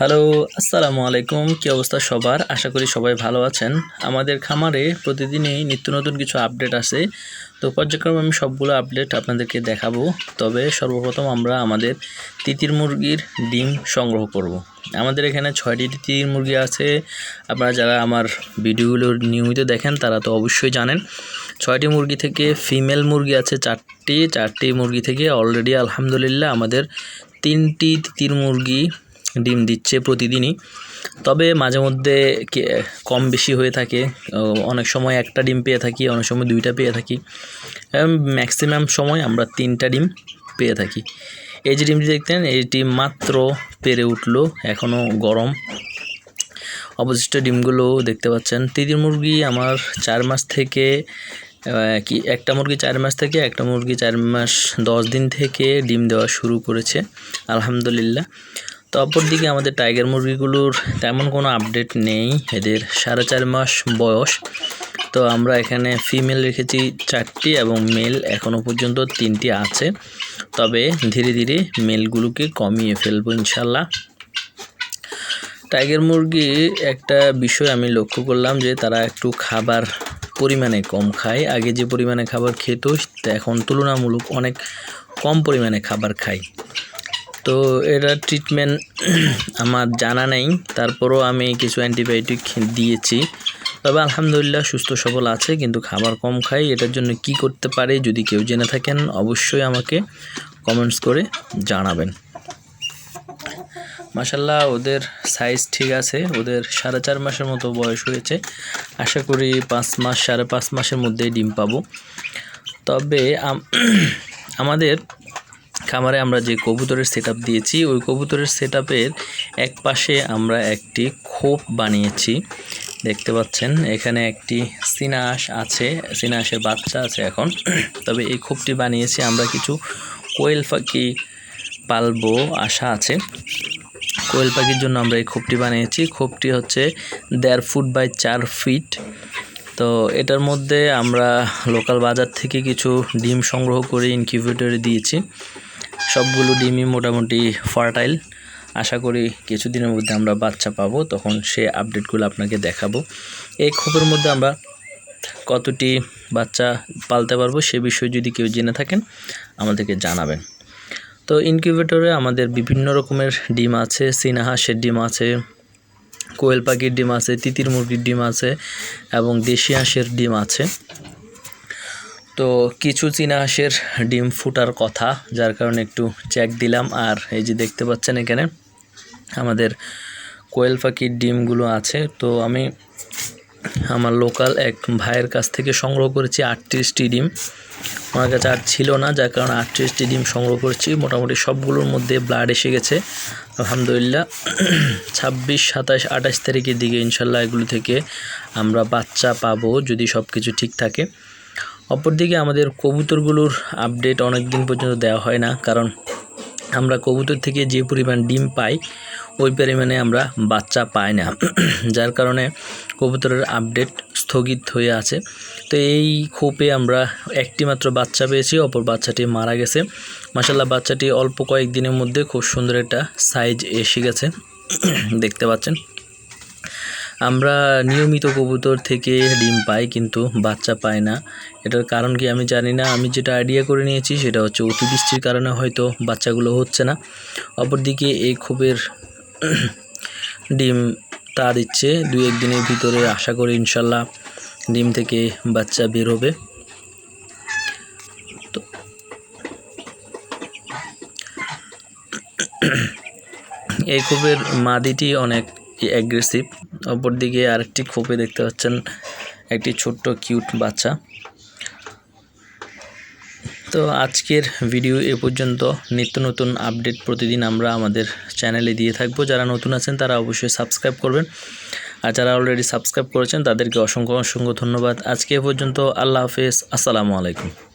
Hello, আসসালামু আলাইকুম। কী অবস্থা সবার? আশা করি সবাই ভালো আছেন। আমাদের খামারে প্রতিদিনই নিত্য নতুন কিছু আপডেট আসে তো পর্যায়ক্রমে আমি সবগুলো আপডেট আপনাদেরকে দেখাবো। তবে সর্বপ্রথম আমরা আমাদের তিতির মুরগির ডিম সংগ্রহ করব। আমাদের এখানে ছয়টি তিতির মুরগি আছে। আপনারা যারা আমার ভিডিওগুলো নিয়মিত দেখেন, তারা তো অবশ্যই জানেন। ছয়টি মুরগি থেকে ফিমেল মুরগি আছে চারটি। চারটি মুরগি থেকে অলরেডি আলহামদুলিল্লাহ আমাদের তিনটি তিতির মুরগি ডিম দিচ্ছে প্রতিদিনই। তবে মাঝে মধ্যে কম বেশি হয়ে থাকে। অনেক সময় একটা ডিম পেয়ে থাকি, অনেক সময় দুইটা পেয়ে থাকি। ম্যাক্সিমাম সময় আমরা তিনটা ডিম পেয়ে থাকি। এই যে ডিমটি দেখতেন এইটি মাত্র পেরে উঠল এখনও গরম। অবশিষ্ট ডিমগুলো দেখতে পাচ্ছেন। তিতির মুরগি আমার চার মাস থেকে কি, একটা মুরগি চার মাস থেকে, একটা মুরগি চার মাস দশ দিন থেকে ডিম দেওয়া শুরু করেছে। আলহামদুলিল্লাহ। তো অপরদিকে আমাদের টাইগার মুরগিগুলোর তেমন কোনো আপডেট নেই। এদের সাড়ে চার মাস বয়স। তো আমরা এখানে ফিমেল রেখেছি চারটি এবং মেল এখনও পর্যন্ত তিনটি আছে। তবে ধীরে ধীরে মেলগুলোকে কমিয়ে ফেলব ইনশাল্লাহ। টাইগার মুরগি একটা বিষয় আমি লক্ষ্য করলাম যে তারা একটু খাবার পরিমাণে কম খায়। আগে যে পরিমাণে খাবার খেত, এখন তুলনামূলক অনেক কম পরিমাণে খাবার খায়। তো এটা ট্রিটমেন্ট আমার জানা নেই। তারপরও আমি কিছু অ্যান্টিবায়োটিক দিয়েছি। তবে আলহামদুলিল্লাহ সুস্থ সবল আছে, কিন্তু খাবার কম খাই। এটার জন্য কি করতে পারে যদি কেউ জেনে থাকেন, অবশ্যই আমাকে কমেন্টস করে জানাবেন। মাসাল্লাহ ওদের সাইজ ঠিক আছে। ওদের সাড়ে চার মাসের মতো বয়স হয়েছে। আশা করি পাঁচ মাস, সাড়ে পাঁচ মাসের মধ্যেই ডিম পাবো। তবে আমাদের খামারে আমরা যে কবুতরের সেট দিয়েছি, ওই কবুতরের সেট এক পাশে আমরা একটি খোপ বানিয়েছি। দেখতে পাচ্ছেন, এখানে একটি সিনাস আছে সিনাসের বাচ্চা আছে এখন। তবে এই খোপটি বানিয়েছি, আমরা কিছু কোয়েল পাখি পালবো আশা আছে। কোয়েল পাখির জন্য আমরা এই খোপটি বানিয়েছি। খোপটি হচ্ছে দেড় ফুট বাই চার ফিট। তো এটার মধ্যে আমরা লোকাল বাজার থেকে কিছু ডিম সংগ্রহ করে ইনকিউবেটরে দিয়েছি। সবগুলো ডিমই মোটামুটি ফার্টাইল। আশা করি কিছুদিনের মধ্যে আমরা বাচ্চা পাবো, তখন সে আপডেটগুলো আপনাকে দেখাবো। এই খোপের মধ্যে আমরা কতটি বাচ্চা পালতে পারব সে বিষয়ে যদি কেউ জেনে থাকেন, আমাদেরকে জানাবেন। তো ইনকিউবেটরে আমাদের বিভিন্ন রকমের ডিম আছে চীনা হাঁসের ডিম আছে, কোয়েল পাখির ডিম আছে, তিতির মুরগির ডিম আছে এবং দেশি হাঁসের ডিম আছে। তো কিছু চীনা হাঁসের ডিম ফুটার কথা, যার কারণে একটু চেক দিলাম। আর এই যে দেখতে পাচ্ছেন এখানে, আমাদের কোয়েল পাখির ডিমগুলো আছে। তো আমি আমার লোকাল এক ভাইয়ের কাছ থেকে সংগ্রহ করেছি আটত্রিশটি ডিম। আমার কাছে আর ছিল না, যার কারণে আটত্রিশটি ডিম সংগ্রহ করেছি। মোটামুটি সবগুলোর মধ্যে ব্লাড এসে গেছে। আলহামদুলিল্লাহ, ছাব্বিশ, সাতাশ, আঠাশ তারিখের দিকে ইনশাল্লাহ এগুলো থেকে আমরা বাচ্চা পাবো, যদি সব কিছু ঠিক থাকে। অপরদিকে আমাদের কবুতরগুলোর আপডেট অনেক দিন পর্যন্ত দেওয়া হয় না, কারণ আমরা কবুতর থেকে যে পরিমাণ ডিম পাই, ওই পরিমাণে আমরা বাচ্চা পাই না। যার কারণে কবুতরের আপডেট স্থগিত হয়ে আছে। তো এই খোপে আমরা একটি মাত্র বাচ্চা পেয়েছি, অপর বাচ্চাটি মারা গেছে। মাসাল্লাহ বাচ্চাটি অল্প কয়েকদিনের মধ্যে খুব সুন্দর একটা সাইজ এসে গেছে। দেখতে পাচ্ছেন। আমরা নিয়মিত কবুতর থেকে ডিম পাই, কিন্তু বাচ্চা পায় না। এটার কারণ কি আমি জানি না। আমি যেটা আইডিয়া করে নিয়েছি সেটা হচ্ছে অতিবৃষ্টির কারণে হয়তো বাচ্চাগুলো হচ্ছে না। অপরদিকে এই ক্ষোভের ডিম তা দিচ্ছে। দুই একদিনের ভিতরে আশা করি ইনশাল্লাহ ডিম থেকে বাচ্চা বের হবে। তো এই ক্ষোভের মাদিটি অনেক অ্যাগ্রেসিভ অপরদিকে আরেকটি খোপে দেখতে পাচ্ছেন একটি ছোট্ট কিউট বাচ্চা। তো আজকের ভিডিও এ পর্যন্ত। নিত্য নতুন আপডেট প্রতিদিন আমরা আমাদের চ্যানেলে দিয়ে থাকব। যারা নতুন আছেন, তারা অবশ্যই সাবস্ক্রাইব করবেন। আর যারা অলরেডি সাবস্ক্রাইব করেছেন, তাদেরকে অসংখ্য অসংখ্য ধন্যবাদ। আজকে এ পর্যন্ত আল্লাহ হাফেজ। আসসালামু আলাইকুম।